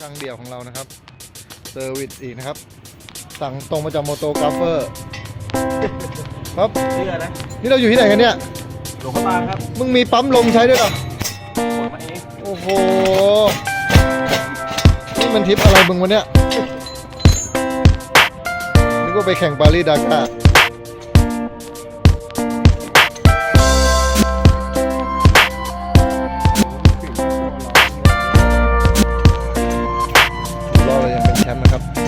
ช่างเดี่ยวของเรานะครับเซอร์วิสอีกนะครับ สั่งตรงมาจากโมโตกราฟเฟอร์ครับเชื่อนะนี่เราอยู่ที่ไหนกันเนี่ยหลวงพระบางครับมึงมีปั๊มลมใช้ด้วยเหรอกดมาเองโอ้โหนี่มันทริปอะไรมึงวะเนี่ยนึกว่าไปแข่งปารีสดาการ์ Time meine Damen.